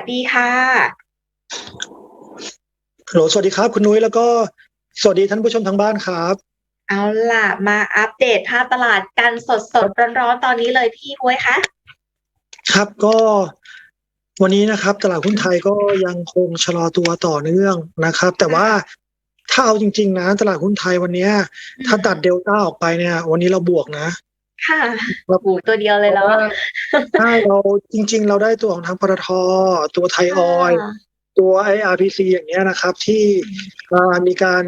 สวัสดีค่ะฮัลโหลสวัสดีครับ คุณนุ้ยแล้วก็สวัสดีท่านผู้ชมทางบ้านครับ เอาล่ะ มาอัปเดตภาพตลาดกันสดสดๆร้อนๆตอนนี้เลยพี่บ้วยคะ ครับก็วันนี้นะครับ ตลาดหุ้นไทยก็ยังคงชะลอตัวต่อเนื่องนะครับ แต่ว่าถ้าเอาจริง ๆ นะ ตลาดหุ้นไทยวันเนี้ยถ้าตัดเดลต้าออกไปเนี่ย วันนี้เราบวกนะ ค่ะโอ้โหตัวเดียวเลยแล้วถ้าเราจริง ๆ เราได้ตัวของทางปตทตัวไทยออยล์ตัว IRPC อย่างเงี้ยนะครับ ที่เอ่อมีการ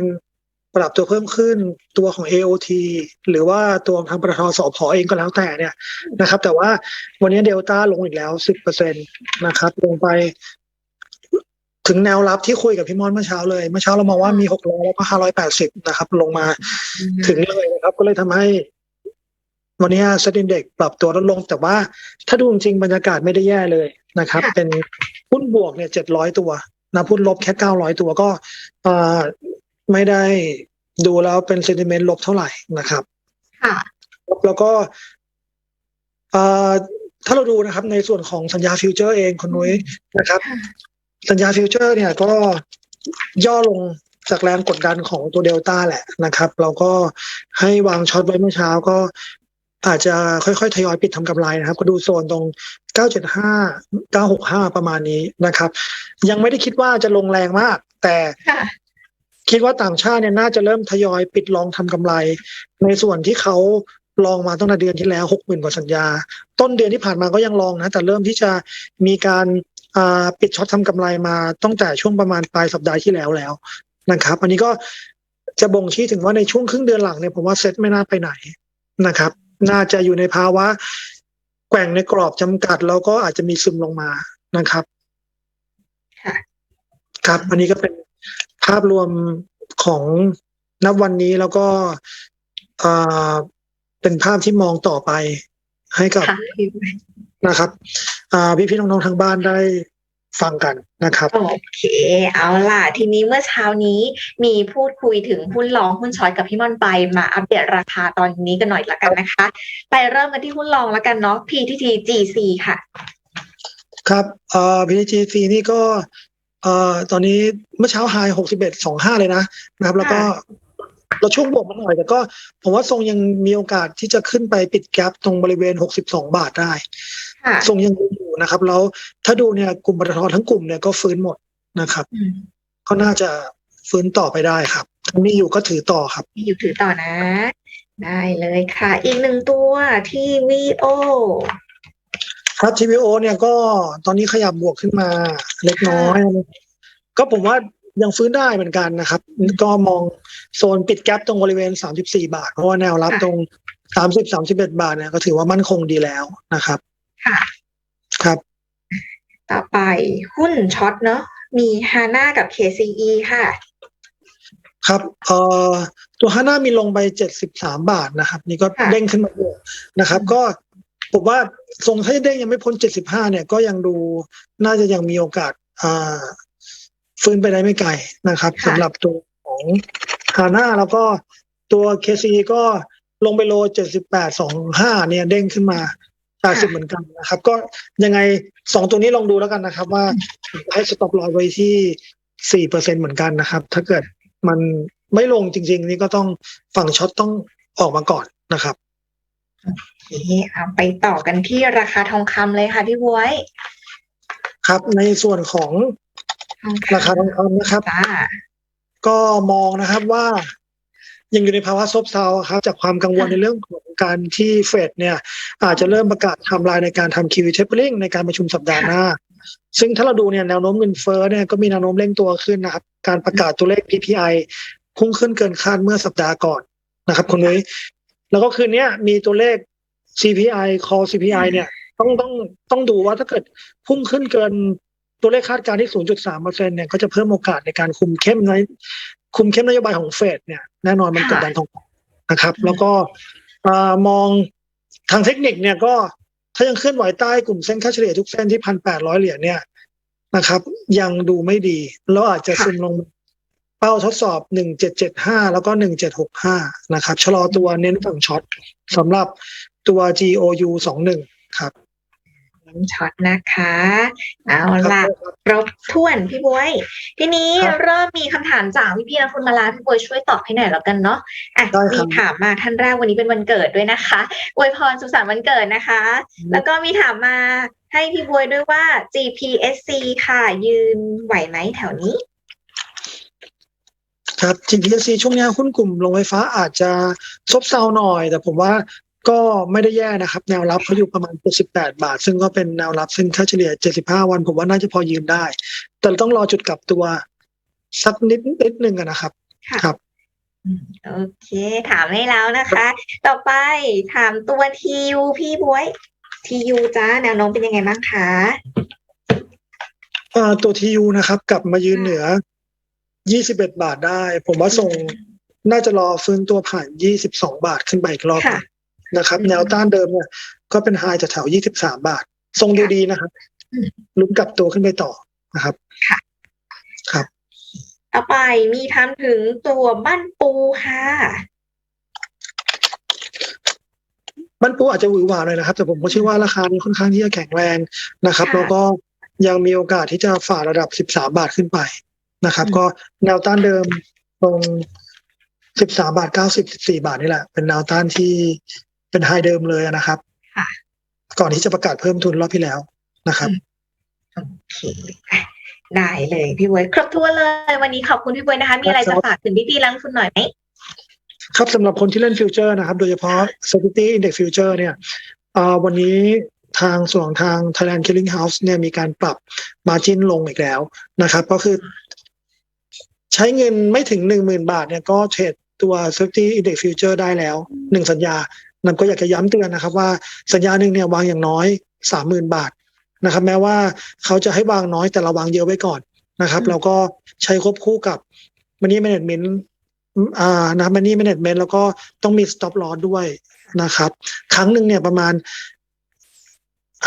ปรับตัวเพิ่มขึ้นตัวของ AOT หรือว่าตัวทางปตทสพเองก็แล้วแต่เนี่ยนะครับ แต่ว่าวันนี้เดลต้าลงอีกแล้ว10%นะครับ ลงไป ถึงแนวรับที่คุยกับพี่มอนเมื่อเช้าเลยเมื่อเช้าเรามองว่ามี600แล้วก็580นะครับ ลงมาถึงเลยนะครับ ก็เลยทำให้ วันนี้เซ็นเด็กปรับตัวลดลง แต่ว่าถ้าดูจริงๆบรรยากาศไม่ได้แย่เลยนะครับค่ะเป็นหุ้นบวกเนี่ย700ตัวนะหุ้นลบแค่900ตัวก็เอ่อไม่ได้ดูแล้วเป็นเซนติเมนต์ลบเท่าไหร่นะครับ ค่ะ แล้วก็เอ่อถ้าเราดูนะครับ ในส่วนของสัญญาฟิวเจอร์เองคุณนุ้ยนะครับค่ะสัญญาฟิวเจอร์ เนี่ยก็ย่อลงจากแรงกดดันของตัวเดลต้าแหละนะครับ เราก็ให้วางช็อตไว้เมื่อเช้าก็ อาจจะค่อยๆ ทยอยปิดทำกำไรนะครับ ก็ดูโซนตรง 975 965 ประมาณนี้นะครับ ยังไม่ได้คิดว่าจะลงแรงมาก แต่ค่ะคิดว่าต่างชาติเนี่ยน่าจะเริ่มทยอยปิดลองทำกำไร ในส่วนที่เขาลองมาตั้งแต่เดือนที่แล้วหกหมื่นกว่าสัญญา ต้นเดือนที่ผ่านมาก็ยังลองนะ แต่เริ่มที่จะมีการอ่าปิดช็อตทำกำไรมาตั้งแต่ช่วงประมาณปลายสัปดาห์ที่แล้วแล้วนะครับ อันนี้ก็จะบ่งชี้ถึงว่าในช่วงครึ่งเดือนหลังเนี่ยผมว่าเซ็ตไม่น่าไปไหนนะครับ น่าจะอยู่ในภาวะแกว่งในกรอบจำกัด แล้วก็อาจจะมีซึมลงมานะครับค่ะครับอันนี้ก็เป็นภาพรวมของนับวันนี้แล้วก็เอ่อเป็นภาพที่มองต่อไปให้กับค่ะพี่บ้วยนะครับอ่าพี่ๆน้องๆทางบ้านได้ ฟังกันนะครับ โอเค เอาล่ะ ทีนี้เมื่อเช้านี้มีพูดคุยถึงหุ้นรองหุ้นช็อตกับพี่ม่อนไปมาอัปเดตราคาตอนนี้กันหน่อยละกันนะคะ ไปเริ่มกันที่หุ้นรองละกันเนาะ PTT GC ค่ะ ครับเอ่อ PTGC นี่ก็เอ่อตอนนี้เมื่อเช้าไฮหกสิบเอ็ดสองห้าเลยนะนะครับ แล้วก็ค่ะเราช่วงบวกมาหน่อยแต่ก็ผมว่าทรงยังมีโอกาสที่จะขึ้นไปปิดแกลบตรงบริเวณหกสิบสองบาทได้ค่ะทรงยังดีอยู่ นะครับ แล้วถ้าดูเนี่ยกลุ่มปตททั้งกลุ่มเนี่ยก็ฟื้นหมดนะครับอืมก็น่าจะฟื้นต่อไปได้ครับถ้ามีอยู่ก็ถือต่อครับอยู่ถือต่อนะ ได้เลยค่ะ อีกหนึ่งตัวที่ VO ครับ TVO เนี่ยก็ตอนนี้ขยับบวกขึ้นมาเล็กน้อย ก็ผมว่ายังฟื้นได้เหมือนกันนะครับ ก็มองโซนปิดแกลบตรงบริเวณ 34 บาท เพราะว่าแนวรับค่ะตรง 30 31 บาทเนี่ยก็ถือว่ามั่นคงดีแล้วนะครับ ค่ะ ครับ ต่อไปหุ้นช็อตเนาะมีฮาน่ากับ KCE ค่ะ ครับเอ่อตัวฮาน่ามีลงไป73บาทนะครับ นี่ก็ค่ะเด้งขึ้นมาบวกนะครับ ก็ผมว่าทรงถ้าเด้งยังไม่พ้น75เนี่ยก็ยังดูน่าจะยังมีโอกาสอ่าฟื้นไปได้ไม่ไกลนะครับค่ะสำหรับตัวของฮาน่าแล้วก็ตัวเคซีก็ลงไปโล78 25เนี่ยเด้งขึ้นมา 80เหมือนกันนะครับ ก็ยังไงสองตัวนี้ลองดูแล้วกันนะครับ ว่าให้สต็อปลอไว้ที่4%เหมือนกันนะครับ ถ้าเกิดมันไม่ลงจริง ๆ นี่ก็ต้องฝั่งช็อตต้องออกมาก่อนนะครับนี่เอาไปต่อกันที่ราคาทองคำเลยค่ะพี่บวย ครับในส่วนของทองราคาคำทองคำนะครับจ้าก็มองนะครับว่า ยังอยู่ในภาวะซบเซาครับจากความกังวลค่ะในเรื่องของการที่เฟดเนี่ยอาจจะเริ่มประกาศไทม์ไลน์ในการทำคิวเทปเปอร์ลิงในการประชุมสัปดาห์หน้า ซึ่งถ้าเราดูเนี่ยแนวโน้มเงินเฟ้อเนี่ยก็มีแนวโน้มเร่งตัวขึ้นนะครับการประกาศตัวเลข PPI พุ่งขึ้นเกินคาดเมื่อสัปดาห์ก่อนนะครับคุณนุ้ยแล้วก็คืนเนี้ยมีตัวเลข CPI call CPI เนี่ยต้องต้องต้องดูว่าถ้าเกิดพุ่งขึ้นเกินตัวเลขคาดการณ์ที่ 0.3เปอร์เซ็นเนี่ยก็จะเพิ่มโอกาสในการคุมเข้มใน คุมเข้มนโยบายของเฟดเนี่ยแน่นอนมันกดดันทองคำนะครับ แล้วก็เอ่อมองทางเทคนิคเนี่ยก็ถ้ายังเคลื่อนไหวใต้กลุ่มเส้นค่าเฉลี่ยทุกเส้นที่พันแปดร้อยเหรียญเนี่ยนะครับ ยังดูไม่ดีแล้วอาจจะค่ะซึมลงเป้าทดสอบหนึ่งเจ็ดเจ็ดห้าแล้วก็หนึ่งเจ็ดหกห้านะครับ ชะลอตัวเน้นฝั่งช็อตสำหรับตัว GOU สองหนึ่งครับ น้องช็อตนะคะ เอาครับล่ะครบถ้วนพี่บวย ทีนี้ครับเริ่มมีคำถามจากพี่พี่ๆนักคุณมาลาพี่บวยช่วยตอบให้หน่อยแล้วกันเนาะอะได้ครับมีถามมาท่านแรกวันนี้เป็นวันเกิดด้วยนะคะอวยพรสุขสันต์วันเกิดนะคะ แล้วก็มีถามมาให้พี่บวยด้วยว่า GPSC ค่ะ ยืนไหวไหมแถวนี้ ครับ GPC ช่วงนี้หุ้นกลุ่มโรงไฟฟ้าอาจจะซบเซาหน่อย แต่ผมว่า ก็ไม่ได้แย่นะครับ แนวรับเขาอยู่ประมาณ78บาท ซึ่งก็เป็นแนวรับซึ่งค่าเฉลี่ย 75 วัน ผมว่าน่าจะพอยืนได้ แต่ต้องรอจุดกลับตัวสักนิดนิดนึงอะนะครับค่ะครับอืมโอเค ถามให้แล้วนะคะ ต่อไปถามตัวทียูพี่บวยทียูจ้าแนวโน้มเป็นยังไงบ้างคะเอ่อตัวทียูนะครับ กลับมายืนเหนือ 21 บาทได้ ผมว่าส่งน่าจะรอฟื้นตัวผ่าน 22 บาทขึ้นไปอีกรอบหนึ่ง นะครับอืมแนวต้านเดิมเนี่ย ก็เป็นไฮจากแถว23บาท ทรงดูดีนะครับอืมลุ้นกลับตัวขึ้นไปต่อนะครับ ต่อไปมีถามถึงตัวบ้านปูค่ะบ้านปูอาจจะหวือหวาหน่อยนะครับ แต่ผมก็เชื่อว่าราคานี้ค่อนข้างที่จะแข็งแรงนะครับค่ะแล้วก็ยังมีโอกาสที่จะฝ่าระดับ 13 บาทขึ้นไปนะครับอืมก็แนวต้านเดิมตรง 13 บาท 90 14 บาทนี่แหละ เป็นแนวต้านที่ เป็นไฮเดิมเลยนะครับค่ะก่อนที่จะประกาศเพิ่มทุนรอบที่แล้วนะครับโอเคอะได้เลยพี่บวยครบถ้วนเลย วันนี้ขอบคุณพี่บวยนะคะ มีอะไรจะฝากถึงพี่ๆนักลงทุนหน่อยไหมครับสำหรับคนที่เล่นฟิวเจอร์นะครับ โดยเฉพาะ Security Index Future เนี่ยอ่าวันนี้ทางส่วนของทาง Thailand Killing House เนี่ยมีการปรับ Margin ลงอีกแล้วนะครับ ก็คือ ใช้เงินไม่ถึงหนึ่งหมื่นบาทเนี่ยก็เทรดตัว Security Index Future ได้แล้วหนึ่งสัญญา นั่นก็อยากจะย้ำเตือนนะครับว่าสัญญาหนึ่งเนี่ยวางอย่างน้อยสามหมื่นบาทนะครับ แม้ว่าเขาจะให้วางน้อยแต่เราวางเยอะไว้ก่อนนะครับอืมแล้วก็ใช้ควบคู่กับ Money Management อ่านะ Money Management แล้วก็ต้องมี Stop Loss ด้วยนะครับ ครั้งหนึ่งเนี่ยประมาณ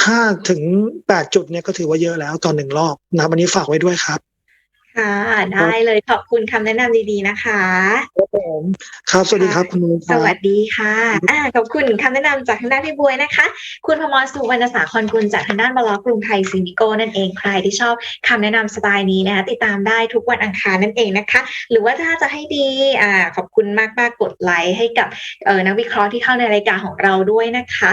ห้าถึงแปดจุดเนี่ยก็ถือว่าเยอะแล้วตอนหนึ่งรอบนะครับวันนี้ฝากไว้ด้วยครับ ค่ะ ได้เลยขอบคุณคำแนะนำดีๆนะคะ ครับผมครับสวัสดีครับคุณนุ้ยคสรับ วัสดีค่ะอ่าขอบคุณคำแนะนำจากทางด้านพี่บวยนะคะ คุณพมรสุวรรณสาครกุลจากทางด้านบลกรุงไทยซินิโกนั่นเองใครที่ชอบคำแนะนำสไตล์นี้นะคะติดตามได้ทุกวันอังคารนั่นเองนะคะ หรือว่าถ้าจะให้ดีอ่าขอบคุณมากๆกดไลค์ให้กับเอ่อนักวิเคราะห์ที่เข้าในรายการของเราด้วยนะคะ